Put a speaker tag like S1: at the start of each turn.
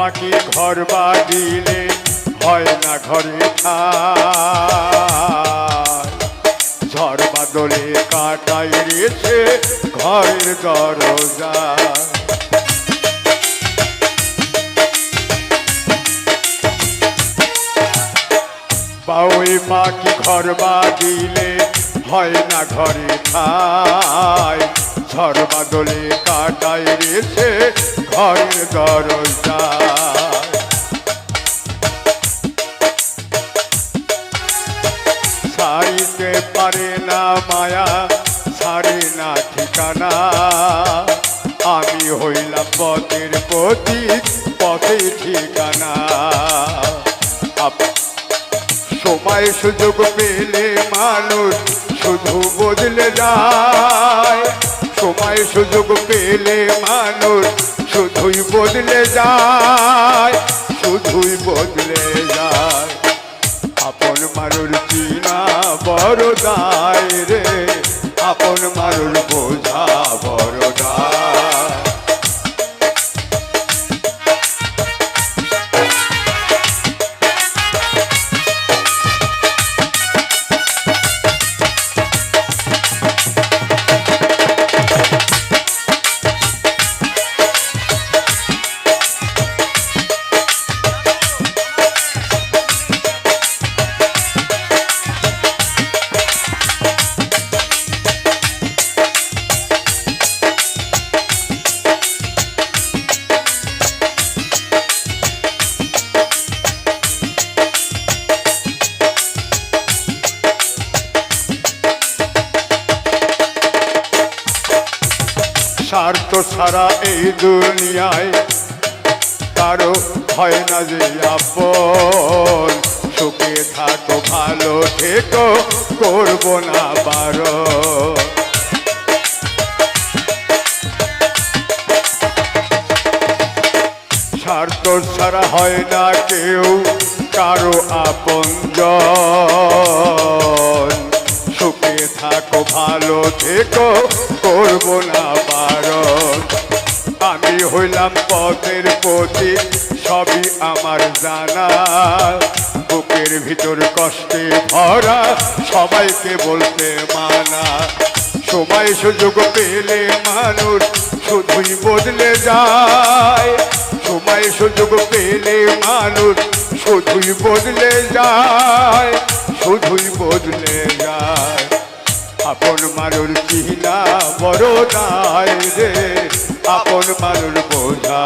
S1: পাখি ঘর বাঁধিলে হয় না ঘরে ঝড় বাদলে কাটাই রেছে ঘরের দরজা। বাউই পাখি ঘর বাঁধিলে হয় না ঘরে ঠাই। ঝড় বাদলে কাটাই রেছে ঘরের দরজা ছাড়িতে পারে না মায়া, ছাড়ে না ঠিকানা। আমি হইলাম পথের প্রতি পথে ঠিকানা। সময় সুযোগ পেলে মানুষ শুধু বদলে যায়। সময়, সুযোগ পেলে মানুষ শুধুই বদলে যায়, শুধুই বদলে যায়। আপন মারুর চিনা বড় দায় রে, আপন মারুর বোঝা বড় স্বার্থ ছাড়া এই দুনিয়ায় কারও হয় না যে আপন। সুখে থাকো, ভালো থেকো, করব না পারো। স্বার্থ ছাড়া হয় না কেউ, কারও আপন সুখে থাকো, ভালো থেকো, করব না হইলাম পথের প্রতি সবই আমার জানা। বুকের ভিতর কষ্টে ভরা, সবাইকে বলতে মানা। সময় সুযোগ পেলে মানুষ শুধুই বদলে যায়। সময় সুযোগ পেলে মানুষ শুধুই বদলে যায়, শুধুই বদলে যায়। আপন মানুষ চিনা বড় দায় রে? আপন মানুষ বোঝা